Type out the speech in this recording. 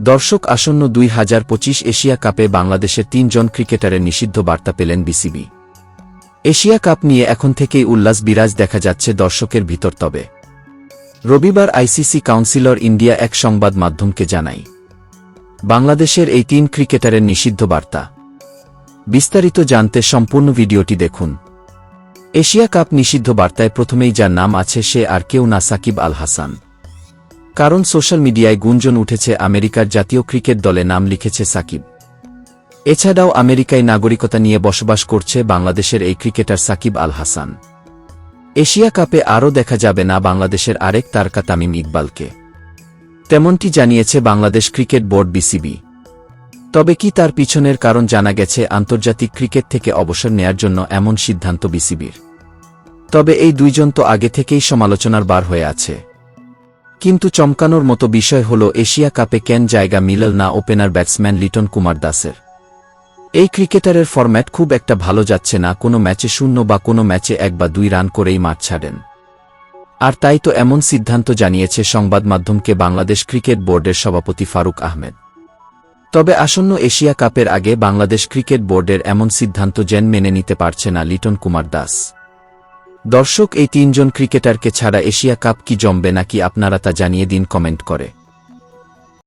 দর্শক আসন্ন দুই হাজার পঁচিশ এশিয়া কাপে বাংলাদেশের তিনজন ক্রিকেটারের নিষিদ্ধ বার্তা পেলেন বিসিবি। এশিয়া কাপ নিয়ে এখন থেকেই উল্লাস বিরাজ দেখা যাচ্ছে দর্শকের ভিতর তবে। রবিবার আইসিসি কাউন্সিলর ইন্ডিয়া এক সংবাদ মাধ্যমকে জানায়। বাংলাদেশের এই তিন ক্রিকেটারের নিষিদ্ধ বার্তা। বিস্তারিত জানতে সম্পূর্ণ ভিডিওটি দেখুন। এশিয়া কাপ নিষিদ্ধ বার্তায় প্রথমেই যার নাম আছে সে আর কেউ না সাকিব আল হাসান। কারণ সোশ্যাল মিডিয়ায় গুঞ্জন উঠেছে আমেরিকার জাতীয় ক্রিকেট দলে নাম লিখেছে সাকিব। এছাড়াও আমেরিকায় নাগরিকতা নিয়ে বসবাস করছে বাংলাদেশের এই ক্রিকেটার সাকিব আল হাসান। এশিয়া কাপে আরও দেখা যাবে না বাংলাদেশের আরেক তারকা তামিম ইকবালকে। তেমনটি জানিয়েছে বাংলাদেশ ক্রিকেট বোর্ড বিসিবি। তবে কি তার পিছনের কারণ জানা গেছে আন্তর্জাতিক ক্রিকেট থেকে অবসর নেয়ার জন্য এমন সিদ্ধান্ত বিসিবির। তবে এই দুইজন তো আগে থেকেই সমালোচনার বার হয়ে আছে। কিন্তু চমকানোর মতো বিষয় হল এশিয়া কাপে কেন জায়গা মিলল না ওপেনার ব্যাটসম্যান লিটন কুমার দাসের। এই ক্রিকেটারের ফরম্যাট খুব একটা ভালো যাচ্ছে না, কোনো ম্যাচে শূন্য বা কোনো ম্যাচে এক বা দুই রান করেই মাঠ ছাড়েন। আর তাই তো এমন সিদ্ধান্ত জানিয়েছে সংবাদ মাধ্যমকে বাংলাদেশ ক্রিকেট বোর্ডের সভাপতি ফারুক আহমেদ। তবে আসন্ন এশিয়া কাপের আগে বাংলাদেশ ক্রিকেট বোর্ডের এমন সিদ্ধান্ত জেন মেনে নিতে পারছে না লিটন কুমার দাস। দর্শক, এই তিনজন ক্রিকেটারকে ছাড়া এশিয়া কাপ কি জমবে নাকি আপনারা তা জানিয়ে দিন কমেন্ট করে।